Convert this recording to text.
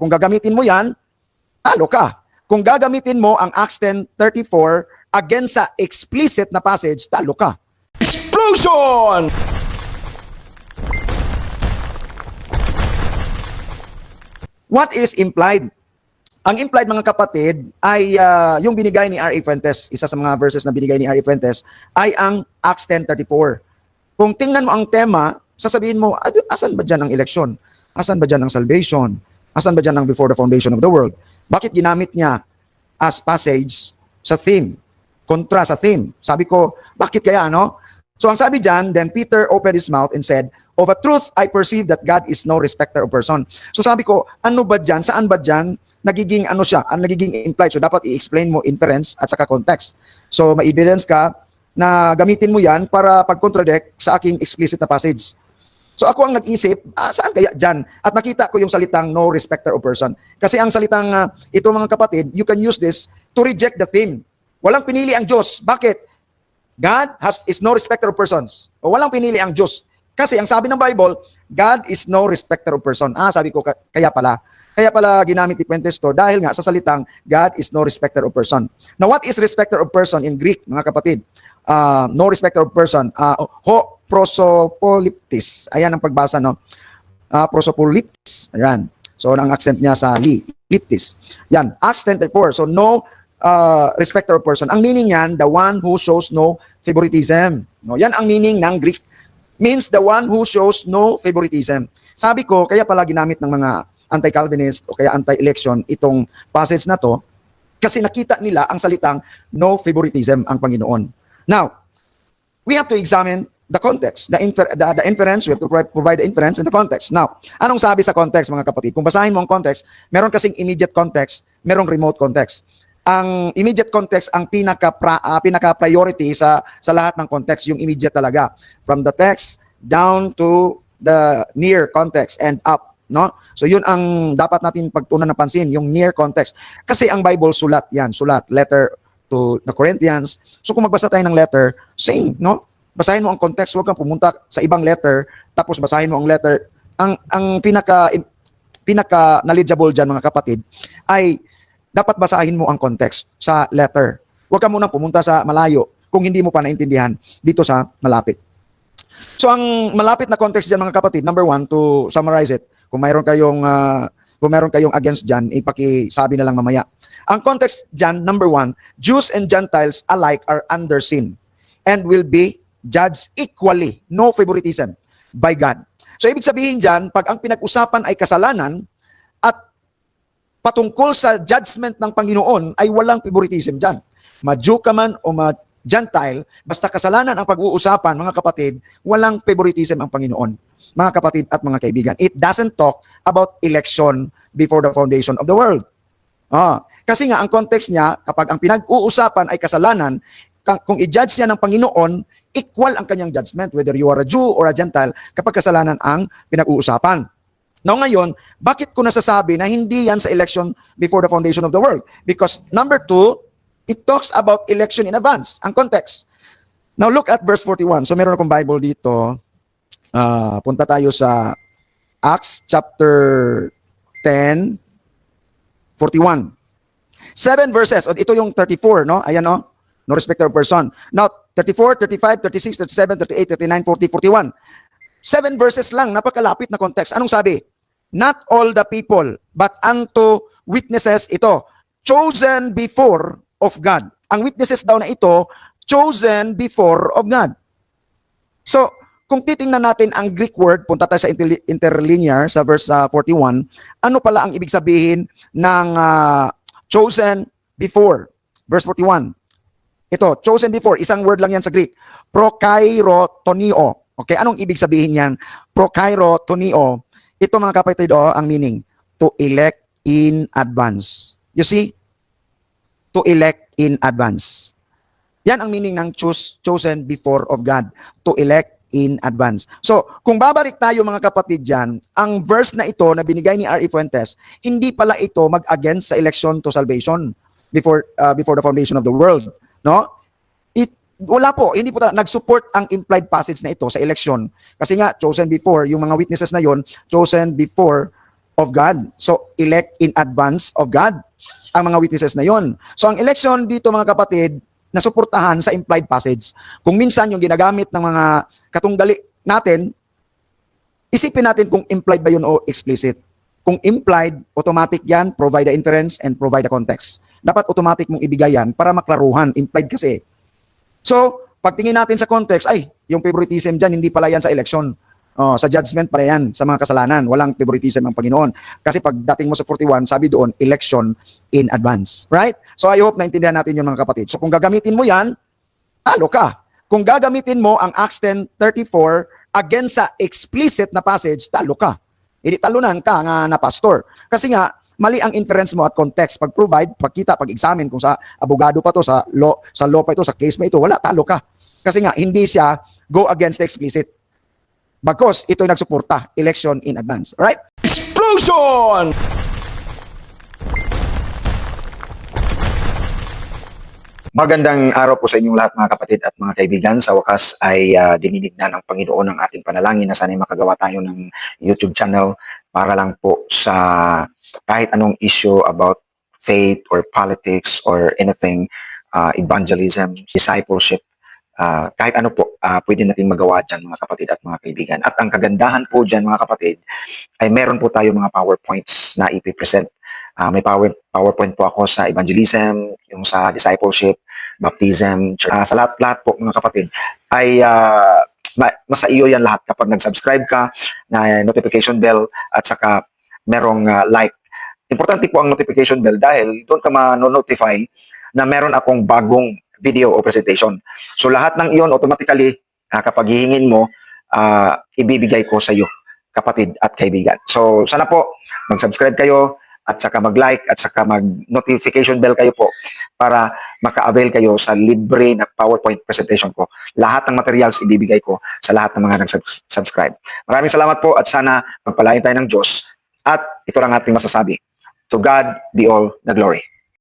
Kung gagamitin mo yan, talo ka. Kung gagamitin mo ang Acts 10.34 against sa explicit na passage, talo ka. Explosion! What is implied? Ang implied mga kapatid ay ah, yung binigay ni R.A. Fuentes, isa sa mga verses na binigay ni R.A. Fuentes, ay ang Acts 10.34. Kung tingnan mo ang tema, sasabihin mo, "Ad- asan ba dyan ang eleksyon? Asan ba dyan ang salvation? Asan ba dyan ang before the foundation of the world? Bakit ginamit niya as passage sa theme? Kontra sa theme. Sabi ko, bakit kaya, no? So ang sabi dyan, then Peter opened his mouth and said, Of a truth, I perceive that God is no respecter of person. So sabi ko, ano ba dyan? Saan ba dyan? Nagiging ano siya? Ang nagiging implied. So dapat i-explain mo inference at saka context. So may evidence ka na gamitin mo yan para pag-contradict sa aking explicit na passage. So ako ang nag-isip, ah, saan kaya dyan? At nakita ko yung salitang no respecter of person. Kasi ang salitang ah, ito mga kapatid, you can use this to reject the theme. Walang pinili ang Diyos. Bakit? God has is no respecter of persons. O walang pinili ang Diyos. Kasi ang sabi ng Bible, God is no respecter of person. Ah, sabi ko, ka- kaya pala. Kaya pala ginamit ni Fuentes to dahil nga sa salitang God is no respecter of person. Now, what is respecter of person in Greek, mga kapatid? Ah, no respecter of person. Ah, ho prosopoliptis. Ayan ang pagbasa, no? Ah, prosopoliptis. Ayan. So, ang accent niya sa li, liptis. Yan, Acts 10.34. So, no uh, respecter of person. Ang meaning niyan, the one who shows no favoritism. No, yan ang meaning ng Greek. Means the one who shows no favoritism. Sabi ko, kaya pala ginamit ng mga anti-Calvinist o kaya anti-election itong passage na to kasi nakita nila ang salitang no favoritism ang Panginoon. Now, we have to examine the context, the, infer, the, the inference, we have to pro- provide the inference in the context. Now, anong sabi sa context mga kapatid? Kung basahin mo ang context, meron kasing immediate context, merong remote context. Ang immediate context ang pinaka pra, ah, pinaka priority sa sa lahat ng context, yung immediate talaga. From the text down to the near context and up, no? So yun ang dapat natin pagtunan ng pansin, yung near context. Kasi ang Bible sulat 'yan, sulat, letter to the Corinthians. So kung magbasa tayo ng letter, same, no? Basahin mo ang context, huwag kang pumunta sa ibang letter tapos basahin mo ang letter. Ang ang pinaka pinaka knowledgeable diyan mga kapatid ay dapat basahin mo ang context sa letter. Huwag ka munang pumunta sa malayo kung hindi mo pa naintindihan dito sa malapit. So ang malapit na context diyan mga kapatid, number one, to summarize it, kung mayroon kayong ah, kung mayroon kayong against diyan, ipakisabi na lang mamaya. Ang context diyan, number one, Jews and Gentiles alike are under sin and will be judged equally, no favoritism by God. So ibig sabihin diyan, pag ang pinag-usapan ay kasalanan at patungkol sa judgment ng Panginoon ay walang favoritism diyan. Ma-Jew ka man o ma-Gentile, basta kasalanan ang pag-uusapan, mga kapatid, walang favoritism ang Panginoon, mga kapatid at mga kaibigan. It doesn't talk about election before the foundation of the world. Ah, kasi nga ang context niya kapag ang pinag-uusapan ay kasalanan, ka- kung i-judge siya ng Panginoon, equal ang kanyang judgment whether you are a Jew or a Gentile kapag kasalanan ang pinag-uusapan. Now ngayon, bakit ko nasasabi na hindi yan sa election before the foundation of the world? Because number two, it talks about election in advance, ang context. Now look at verse 41. So meron akong Bible dito. Ah, punta tayo sa Acts chapter 10, 41. Seven verses. O, ito yung 34, no? Ayan, no? No respect of person. Now, 34, 35, 36, 37, 38, 39, 40, 41. Seven verses lang, napakalapit na context. Anong sabi? Not all the people, but unto witnesses ito, chosen before of God. Ang witnesses daw na ito, chosen before of God. So, kung titingnan natin ang Greek word, punta tayo sa interli- interlinear sa verse ah, 41, ano pala ang ibig sabihin ng ah, chosen before? Verse 41. Ito, chosen before, isang word lang yan sa Greek. Prokairotonio. Okay, anong ibig sabihin yan? Prokairotonio. Ito mga kapatid, oh, ang meaning, to elect in advance. You see? To elect in advance. Yan ang meaning ng choose, chosen before of God. To elect in advance. So, kung babalik tayo mga kapatid dyan, ang verse na ito na binigay ni R.E. Fuentes, hindi pala ito mag-against sa election to salvation before uh, before the foundation of the world. No? It, wala po, hindi po ta- nag-support ang implied passage na ito sa election. Kasi nga, chosen before, yung mga witnesses na yon chosen before of God. So, elect in advance of God ang mga witnesses na yon. So, ang election dito mga kapatid, nasuportahan sa implied passage. Kung minsan yung ginagamit ng mga katunggali natin, isipin natin kung implied ba yun o explicit. Kung implied, automatic yan, provide the inference and provide the context. Dapat automatic mong ibigay yan para maklaruhan. Implied kasi. So, pagtingin natin sa context, ay, yung favoritism dyan, hindi pala yan sa election. Oh, sa judgment pala yan, sa mga kasalanan. Walang favoritism ang Panginoon. Kasi pag dating mo sa 41, sabi doon, election in advance. Right? So I hope naintindihan natin yun mga kapatid. So kung gagamitin mo yan, talo ka. Kung gagamitin mo ang Acts 10.34 against sa explicit na passage, talo ka. Hindi talunan ka nga na pastor. Kasi nga, mali ang inference mo at context. Pag provide, pagkita, pag examine kung sa abogado pa to, sa law, sa law pa ito, sa case pa ito, wala, talo ka. Kasi nga, hindi siya go against the explicit. Bagkos, ito'y nagsuporta, election in advance. Right? Explosion! Magandang araw po sa inyong lahat mga kapatid at mga kaibigan. Sa wakas ay uh, dinidig na ng Panginoon ang ating panalangin na sana'y makagawa tayo ng YouTube channel para lang po sa kahit anong issue about faith or politics or anything, uh, evangelism, discipleship, uh, kahit ano po, uh, pwede natin magawa dyan mga kapatid at mga kaibigan. At ang kagandahan po dyan mga kapatid, ay meron po tayo mga PowerPoints na ipipresent Ah, may power, PowerPoint po ako sa evangelism, yung sa discipleship, baptism, church. Ah, sa lahat-lahat po mga kapatid ay ma- masa iyo yan lahat kapag nag-subscribe ka na notification bell at saka merong ah, like. Importante po ang notification bell dahil doon ka ma-notify na meron akong bagong video o presentation. So lahat ng iyon automatically ah, kapag hihingin mo, ah, ibibigay ko sa iyo kapatid at kaibigan. So sana po mag-subscribe kayo, at saka mag-like at saka mag-notification bell kayo po para maka-avail kayo sa libre na PowerPoint presentation ko. Lahat ng materials ibibigay ko sa lahat ng mga nag-subscribe. Maraming salamat po at sana magpalain tayo ng Diyos at ito lang ating masasabi. To God be all the glory.